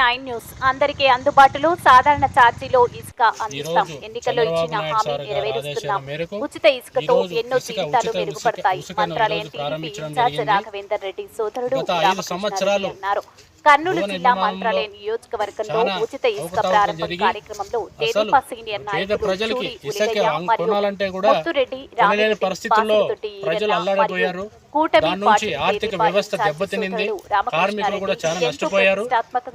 Nine news. అందరికీ అందుబాటులో సాధారణ ఛార్జీలో ఇసుక అందిస్తాం. ఎన్నికల్లో ఇచ్చిన హామీ నెరవేరుస్తున్నాం ఉచిత ఇసుకతో ఎన్నో జీవితాలు మెరుగుపడతాయి. Mantralayam TDP incharge. Raghavender Reddy సోదరుడు అన్నారు. కర్నూలు జిల్లా మంత్రాలయం నియోజకవర్గంలో ఉచిత ఇసుక ప్రారంభం కార్యక్రమంలో తెదేపా సీనియర్ నాయకులు మరియు ముత్తురెడ్డి రామిరెడ్డి, కూటమి పార్టీ ఆర్థిక వ్యవస్థ దెబ్బతినింది కార్మికులు కూడా చాలా నష్టపోయారు.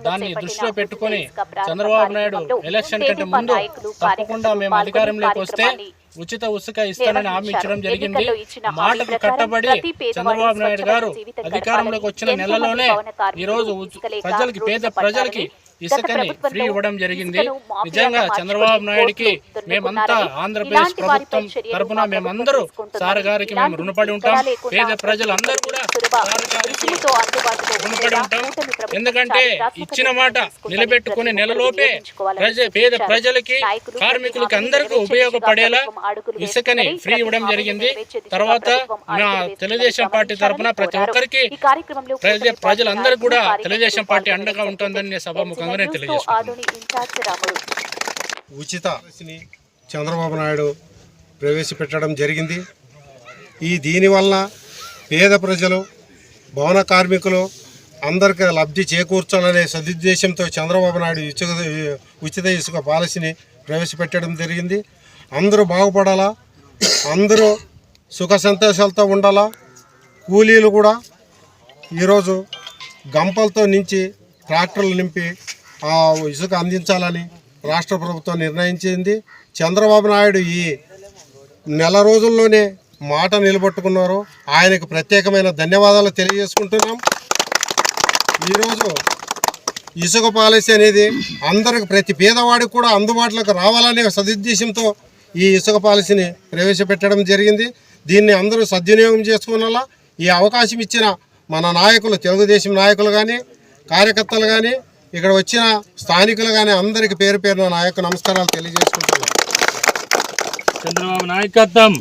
దాన్ని దృష్టిలో పెట్టుకొని చంద్రబాబు నాయుడు ఎలక్షన్ కంటే ముందు తప్పకుండా మేము అధికారంలోకి వస్తే ఉచిత ఉసుక ఇస్తానని హామీ ఇచ్చడం జరిగింది. మాటకు కట్టబడి చంద్రబాబు నాయుడు గారు అధికారంలోకి వచ్చిన నెలలోనే ఈ రోజు ప్రజలకి పేద ప్రజలకి ఇసుకని ఫ్రీ ఇవ్వడం జరిగింది. నిజంగా చంద్రబాబు నాయుడికి మేమంతా ఆంధ్రప్రదేశ్ ప్రభుత్వం మా మేమందరూ సార్ గారికి మేము రుణపడి ఉంటాం. పేద ప్రజలందరూ కూడా ఎందుకంటే ఇచ్చిన మాట నిలబెట్టుకునే నెలలోపే ప్రజ పేద ప్రజలకి కార్మికులకి అందరికీ ఉపయోగపడేలా ఇసుకని ఫ్రీ ఇవ్వడం జరిగింది. తర్వాత మా తెలుగుదేశం పార్టీ తరఫున ప్రతి ఒక్కరికి ప్రజలందరూ కూడా తెలుగుదేశం పార్టీ అండగా ఉంటుందని నేను సభాముఖంగా నేను తెలియజేస్తాను ఉచిత చంద్రబాబు నాయుడు ప్రవేశపెట్టడం జరిగింది. ఈ దీనివల్ల పేద ప్రజలు భవన కార్మికులు అందరికీ లబ్ధి చేకూర్చాలనే సదుద్దేశంతో చంద్రబాబు నాయుడు ఇసుక ఉచిత ఇసుక పాలసీని ప్రవేశపెట్టడం జరిగింది. అందరూ బాగుపడాలా? అందరూ సుఖ సంతోషాలతో ఉండాలా? కూలీలు కూడా ఈరోజు గంపలతో నించి ట్రాక్టర్లు నింపి ఆ ఇసుక అందించాలని రాష్ట్ర ప్రభుత్వం నిర్ణయించింది. చంద్రబాబు నాయుడు ఈ నెల రోజుల్లోనే మాట నిలబెట్టుకున్నారు ఆయనకు ప్రత్యేకమైన ధన్యవాదాలు తెలియజేసుకుంటున్నాం. ఈరోజు ఇసుక పాలసీ అనేది అందరికి ప్రతి పేదవాడికి కూడా అందుబాటులోకి రావాలనే సదుద్దేశంతో ఈ ఇసుక పాలసీని ప్రవేశపెట్టడం జరిగింది. దీన్ని అందరూ సద్వినియోగం చేసుకునేలా ఈ అవకాశం ఇచ్చిన మన నాయకులు తెలుగుదేశం నాయకులు కానీ కార్యకర్తలు కానీ ఇక్కడ వచ్చిన స్థానికులు కానీ అందరికీ పేరు పేరున నాయకు నమస్కారాలు తెలియజేసుకుంటున్నాను చంద్రబాబు నాయకత్వం.